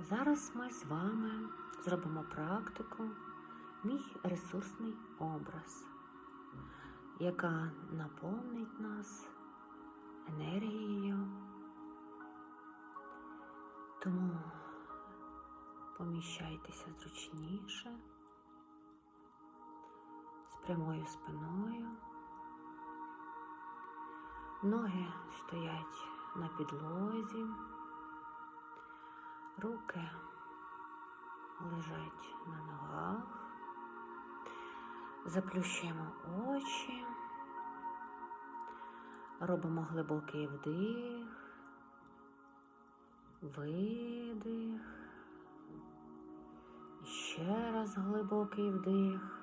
Зараз ми з вами зробимо практику Мій ресурсний образ, яка наповнить нас енергією. Тому поміщайтеся зручніше, з прямою спиною. Ноги стоять на підлозі, руки лежать на ногах, заплющуємо очі, робимо глибокий вдих, видих, ще раз глибокий вдих,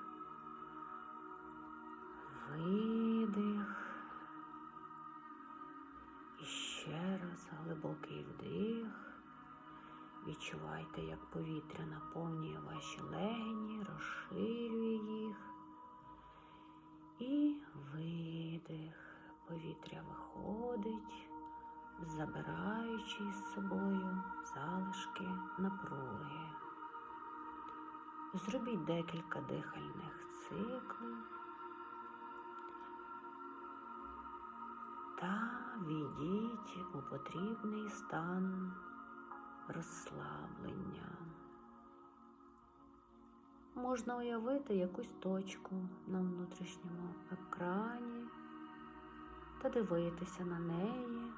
Відчувайте, як повітря наповнює ваші легені, розширює їх. І видих. Повітря виходить, забираючи з собою залишки напруги. Зробіть декілька дихальних циклів. та війдіть у потрібний стан розслаблення. Можна уявити якусь точку на внутрішньому екрані та дивитися на неї,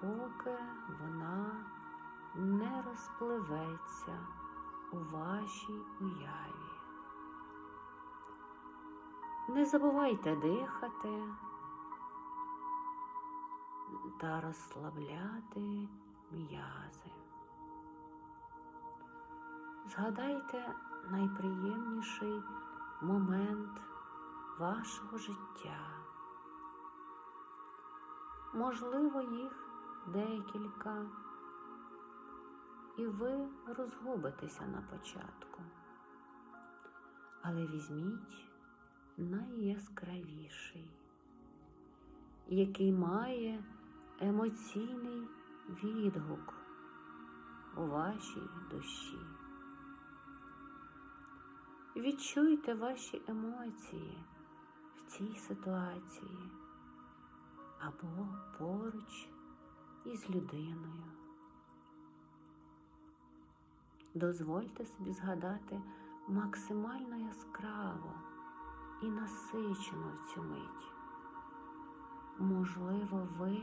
поки вона не розпливеться у вашій уяві. Не забувайте дихати та розслабляти Згадайте найприємніший момент вашого життя. Можливо, їх декілька, і ви розгубитеся на початку. Але візьміть найяскравіший який має емоційний відгук у вашій душі. Відчуйте ваші емоції в цій ситуації або поруч із людиною. Дозвольте собі згадати максимально яскраво і насичено в цю мить. Можливо, ви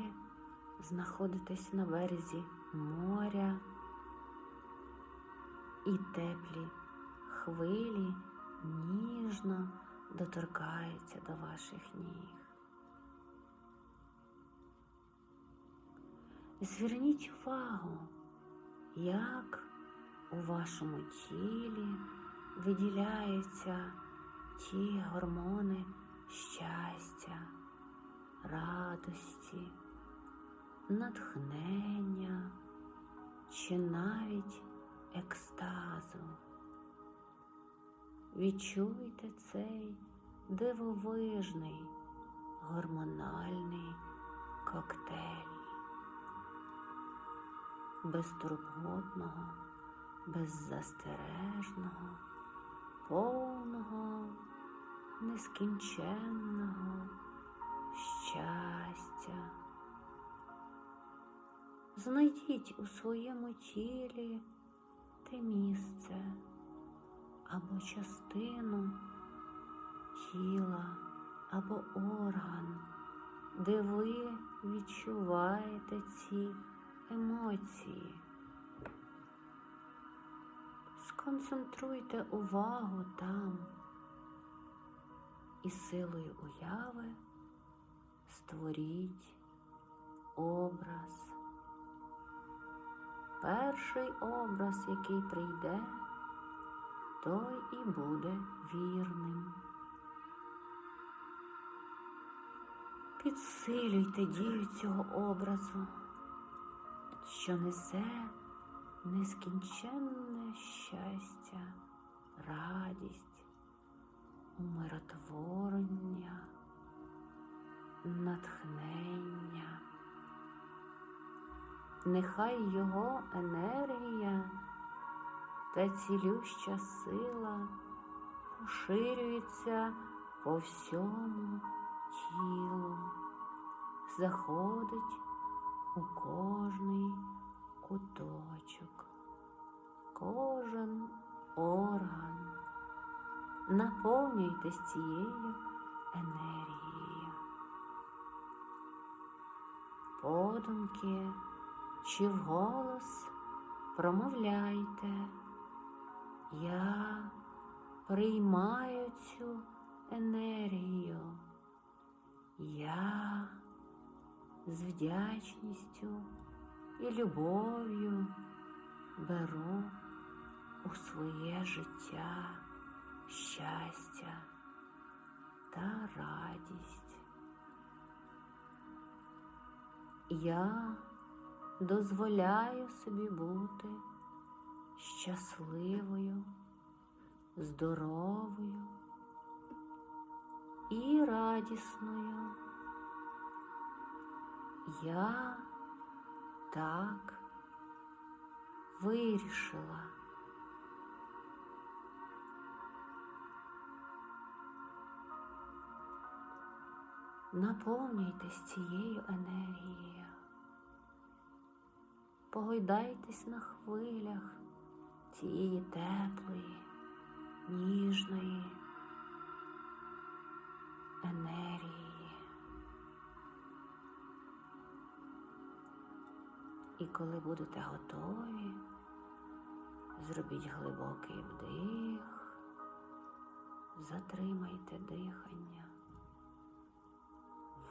знаходитесь на березі моря і теплі хвилі ніжно доторкаються до ваших ніг. Зверніть увагу, як у вашому тілі виділяються ті гормони щастя радості, натхнення чи навіть Відчуйте цей дивовижний гормональний коктейль безтурботного, беззастережного, повного, нескінченного щастя. Знайдіть у своєму тілі те місце або частину тіла або орган, де ви відчуваєте ці емоції. Сконцентруйте увагу там і силою уяви створіть образ. Перший образ, який прийде, той і буде вірним. Підсилюйте дію цього образу, що несе нескінченне щастя, радість, умиротворення натхнення. Нехай його енергія та цілюща сила поширюється по всьому тілу, заходить у кожний куточок, кожен орган. Наповнюйтесь цією енергією. Подумки чи вголос промовляйте. Я приймаю цю енергію. Я з вдячністю і любов'ю беру у своє життя щастя та радість. Я дозволяю собі бути щасливою, здоровою і радісною. Я так вирішила. Наповнюйтесь цією енергією. Погойдайтесь на хвилях цієї теплої, ніжної енергії. І коли будете готові, зробіть глибокий вдих, затримайте дихання,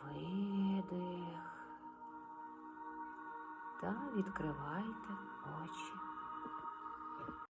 видих та відкривайте очі.